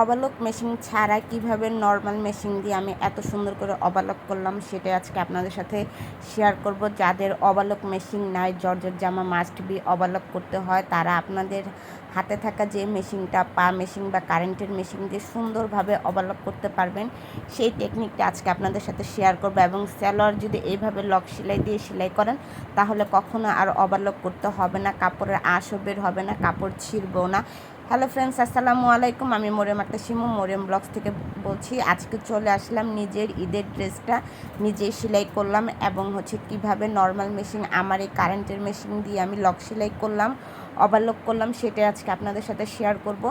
অবালক machine ছাড়া কীভাবে normal machine দিয়ে আমি এত সুন্দর করে অবালক করলাম সেটা আজকে আপনাদের সাথে শেয়ার করব। যাদের অবালক মেশিন নাই, জর্জের জামা মাস্ট বি অবালক করতে হয়, তারা আপনাদের হাতে থাকা যে মেশিনটা পা মেশিন বা কারেন্টের মেশিন দিয়ে সুন্দরভাবে অবালক করতে পারবেন, সেই টেকনিকটা আজকে আপনাদের সাথে শেয়ার করব এবং স্যালোয়ার যদি এইভাবে লক সেলাই দিয়ে সেলাই করেন, তাহলে কখনো আর অবালক করতে হবে না, কাপড়ের আঁশও বের হবে না, কাপড় ছিঁড়বেও না। হ্যালো ফ্রেন্ডস আসসালামু আলাইকুম। আমি মরিয়ম, একটা শিমু মরিয়ম ব্লগস থেকে বলছি, আজকে চলে আসলাম নিজের ঈদের ড্রেসটা, নিজে সেলাই করলাম এবং হচ্ছে কীভাবে নর্মাল মেশিন আমার এই কারেন্টের মেশিন দিয়ে আমি লক সেলাই করলাম ওভারলক করলাম, সেটাই আজকে আপনাদের সাথে শেয়ার করব।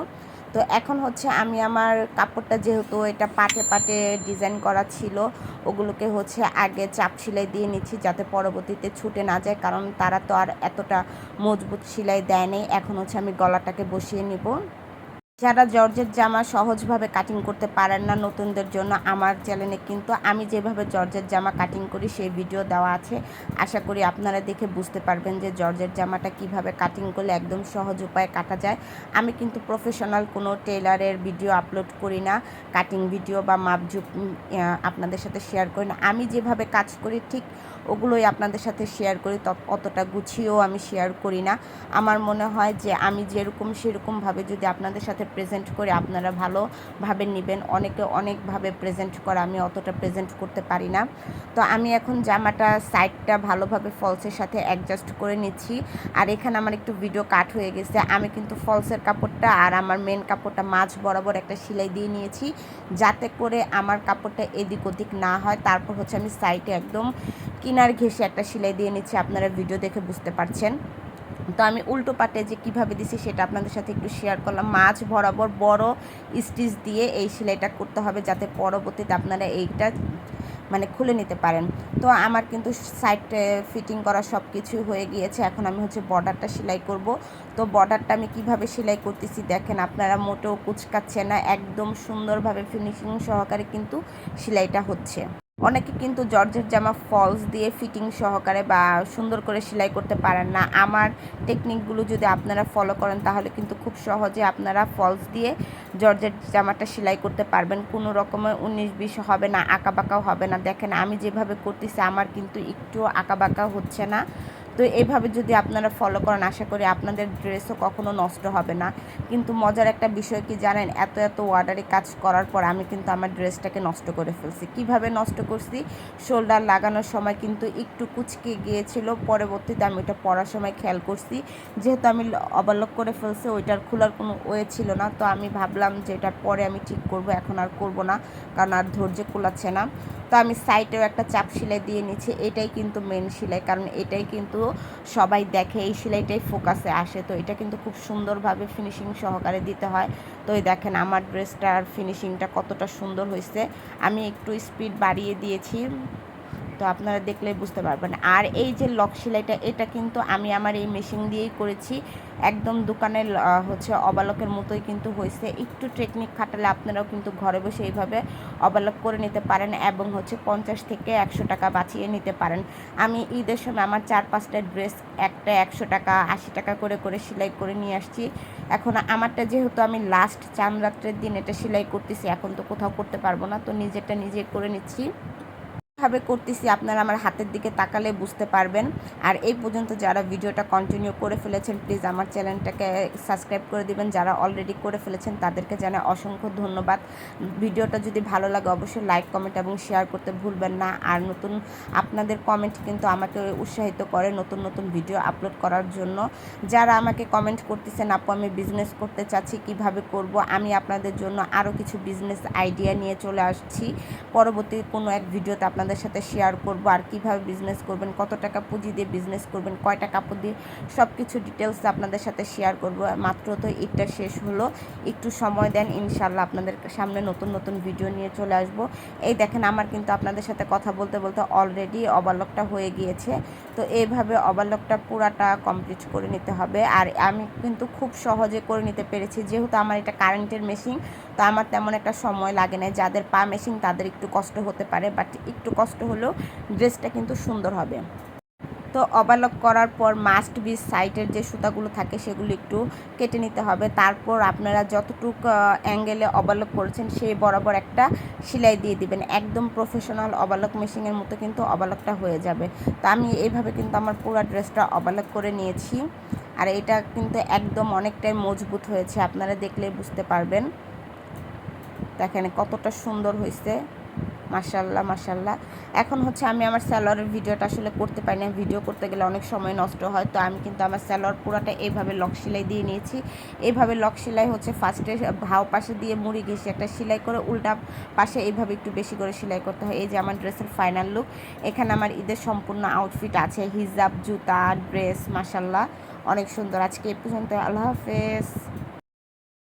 তো এখন হচ্ছে আমি আমার কাপড়টা যেহেতু এটা পাটে পাটে ডিজাইন করা ছিল, ওগুলোকে হচ্ছে আগে চাপ সেলাই দিয়ে নিচ্ছি যাতে পরবর্তীতে ছুটে না যায়, কারণ তারা তো আর এতটা মজবুত সেলাই দেয়নি এখন হচ্ছে আমি গলাটাকে বসিয়ে নিব। যারা জর্জের জামা সহজভাবে কাটিং করতে পারেন না নতুনদের জন্য, আমার চ্যানেলে কিন্তু আমি যেভাবে জর্জের জামা কাটিং করি, সেই ভিডিও দেওয়া আছে। আশা করি আপনারা দেখে বুঝতে পারবেন যে জর্জের জামাটা কীভাবে কাটিং করলে একদম সহজ উপায়ে কাটা যায়। আমি কিন্তু প্রফেশনাল কোনো টেলারের ভিডিও আপলোড করি না কাটিং ভিডিও বা মাপঝুপ আপনাদের সাথে শেয়ার করি না। আমি যেভাবে কাজ করি, ঠিক ওগুলোই আপনাদের সাথে শেয়ার করি অতটা গুছিয়েও আমি শেয়ার করি না। আমার মনে হয় যে আমি যেরকম সেরকমভাবে যদি আপনাদের সাথে প্রেজেন্ট করে, আপনারা ভালোভাবে নেবেন। অনেকে অনেকভাবে প্রেজেন্ট করে, আমি অতটা প্রেজেন্ট করতে পারি না। তো আমি এখন জামাটা সাইডটা ভালোভাবে ফলসের সাথে অ্যাডজাস্ট করে নিচ্ছি। আর এখানে আমার একটু ভিডিও কাট হয়ে গেছে। আমি কিন্তু ফলসের কাপড়টা আর আমার মেন কাপড়টা মাছ বরাবর একটা সেলাই দিয়ে নিয়েছি। যাতে করে আমার কাপড়টা এদিক ওদিক না হয়। তারপর হচ্ছে আমি সাইডে একদম কিনার ঘেসে একটা সেলাই দিয়ে নিচ্ছি, আপনারা ভিডিও দেখে বুঝতে পারছেন। তো আমি উল্টো পাটে যে কীভাবে দিছি সেটা আপনাদের সাথে একটু শেয়ার করলাম। মাছ বরাবর বড় স্টিচ দিয়ে এই সেলাইটা করতে হবে যাতে পরবর্তীতে আপনারা এইটা মানে খুলে নিতে পারেন। তো আমার কিন্তু সাইড ফিটিং করা সব কিছু হয়ে গিয়েছে। এখন আমি হচ্ছে বর্ডারটা সেলাই করব। তো বর্ডারটা আমি কীভাবে সেলাই করতেছি দেখেন, আপনারা মোটেও কুচকাচ্ছে না, একদম সুন্দরভাবে ফিনিশিং সহকারে কিন্তু সেলাইটা হচ্ছে। অনেকে কিন্তু জর্জের জামা ফলস দিয়ে ফিটিং সহকারে বা সুন্দর করে সেলাই করতে পারেন না। আমার টেকনিকগুলো যদি আপনারা ফলো করেন, তাহলে কিন্তু খুব সহজে আপনারা ফলস দিয়ে জর্জের জামাটা সেলাই করতে পারবেন। কোনো রকমের উনিশ বিশ হবে না, আঁকাবাঁকাও হবে না। দেখেন, আমি যেভাবে করতেছি, আমার কিন্তু একটু আঁকাবাঁকা হচ্ছে না। তো এইভাবে যদি আপনারা ফলো করেন, আশা করি আপনাদের ড্রেসও কখনো নষ্ট হবে না। কিন্তু মজার একটা বিষয় কি জানেন? এত এত ওয়ার্ডারে কাজ করার পর আমি কিন্তু আমার ড্রেসটাকে নষ্ট করে ফেলছি। কীভাবে নষ্ট করছি? শোল্ডার লাগানোর সময় কিন্তু একটু কুচকে গিয়েছিল, পরবর্তীতে আমি এটা পরার সময় খেয়াল করছি। যেহেতু আমি অবলক করে ফেলছি, ওইটার খোলার কোনো ওয়ে ছিল না। তো আমি ভাবলাম যে এটা পরে আমি ঠিক করব, এখন আর করব না, কারণ আর ধৈর্য কোলাচ্ছে না। তো আমি সাইডেও একটা চাপ সেলাই দিয়ে নিচ্ছি, এটাই কিন্তু মেন সেলাই। কারণ এটাই কিন্তু সবাই দেখে, এই সেলাইটাই ফোকাসে আসে। তো এটা কিন্তু খুব সুন্দরভাবে ফিনিশিং সহকারে দিতে হয়। তো এই দেখেন, আমার ড্রেসটার ফিনিশিংটা কতটা সুন্দর হয়েছে। আমি একটু স্পিড বাড়িয়ে দিয়েছি। তো আপনারা দেখলেই বুঝতে পারবেন। আর এই যে লক সেলাইটা, এটা কিন্তু আমি আমার এই মেশিন দিয়েই করেছি। একদম দোকানের হচ্ছে অবালকের মতোই কিন্তু হয়েছে। একটু টেকনিক খাটালে আপনারাও কিন্তু ঘরে বসে এইভাবে অবালক করে নিতে পারেন এবং হচ্ছে পঞ্চাশ থেকে একশো টাকা বাঁচিয়ে নিতে পারেন। আমি ঈদের সময় আমার চার পাঁচটা ড্রেস, একটা একশো টাকা, আশি টাকা করে করে সেলাই করে নিয়ে আসছি। এখন আমারটা যেহেতু আমি লাস্ট চান রাত্রের দিন এটা সেলাই করতেছি, এখন তো কোথাও করতে পারব না, তো নিজেরটা নিজে করে নিচ্ছি। ভাবে করতেছি আপনারা আমার হাতের দিকে তাকালে বুঝতে পারবেন। আর এই পর্যন্ত যারা ভিডিওটা কন্টিনিউ করে ফেলেছেন প্লিজ আমার চ্যানেলটাকে সাবস্ক্রাইব করে দিবেন। যারা অলরেডি করে ফেলেছেন, তাদেরকে জানাই অসংখ্য ধন্যবাদ। ভিডিওটা যদি ভালো লাগে, অবশ্যই লাইক কমেন্ট এবং শেয়ার করতে ভুলবেন না। আর নতুন আপনাদের কমেন্ট কিন্তু আমাকে উৎসাহিত করে নতুন নতুন ভিডিও আপলোড করার জন্য। যারা আমাকে কমেন্ট করতেছেন, আপু, আমি বিজনেস করতে চাচ্ছি, কীভাবে করব? আমি আপনাদের জন্য আরও কিছু বিজনেস আইডিয়া নিয়ে চলে আসছি। পরবর্তী কোনো এক ভিডিওতে আপনাদের আপনাদের সাথে শেয়ার করব আর কীভাবে বিজনেস করবেন, কত টাকা পুঁজি দিয়ে বিজনেস করবেন, কয়টা কাপড় দিয়ে সব কিছু ডিটেলস আপনাদের সাথে শেয়ার করব। মাত্র তো ঈদটা শেষ হলো, একটু সময় দেন ইনশাল্লাহ আপনাদের সামনে নতুন নতুন ভিডিও নিয়ে চলে আসব। এই দেখেন আমার কিন্তু আপনাদের সাথে কথা বলতে বলতে অলরেডি অবালকটা হয়ে গিয়েছে। তো এইভাবে অবালকটা পুরাটা কমপ্লিট করে নিতে হবে। আর আমি কিন্তু খুব সহজে করে নিতে পেরেছি, যেহেতু আমার এটা কারেন্টের মেশিন তো আমার তেমন একটা সময় লাগে না যাদের পা মেশিন তাদের একটু কষ্ট হতে পারে বাট একটু কষ্ট হলেও ড্রেসটা কিন্তু সুন্দর হবে। তো অবালক করার পর মাস্ট বি সাইটের যে সুতাগুলো থাকে, সেগুলো একটু কেটে নিতে হবে। তারপর আপনারা যতটুক অ্যাঙ্গেলে অবালক করেছেন, সেই বরাবর একটা সেলাই দিয়ে দিবেন। একদম প্রফেশনাল অবালক মেশিনের মতো কিন্তু অবালকটা হয়ে যাবে। তো আমি এইভাবে কিন্তু আমার পুরো ড্রেসটা অবালক করে নিয়েছি। আর এটা কিন্তু একদম অনেকটাই মজবুত হয়েছে, আপনারা দেখলে বুঝতে পারবেন। দেখেন কতটা সুন্দর হয়েছে। মাসাল্লাহ মাসাল্লাহ এখন হচ্ছে আমি আমার স্যালোয়ারের ভিডিওটা আসলে করতে পারি না ভিডিও করতে গেলে অনেক সময় নষ্ট হয়। তো আমি কিন্তু আমার স্যালোয়ার পুরাটা এইভাবে লক সেলাই দিয়ে নিয়েছি। এইভাবে লক সেলাই হচ্ছে ফার্স্টে ভাও পাশে দিয়ে মুড়ি ঘেসে একটা সেলাই করে উল্টা পাশে এইভাবে একটু বেশি করে সেলাই করতে হয়। এই যে আমার ড্রেসের ফাইনাল লুক এখানে আমার ঈদের সম্পূর্ণ আউটফিট আছে। হিজাব, জুতা ড্রেস মাসাল্লাহ অনেক সুন্দর। আজকে এ পর্যন্ত আল্লাহ হাফেজ।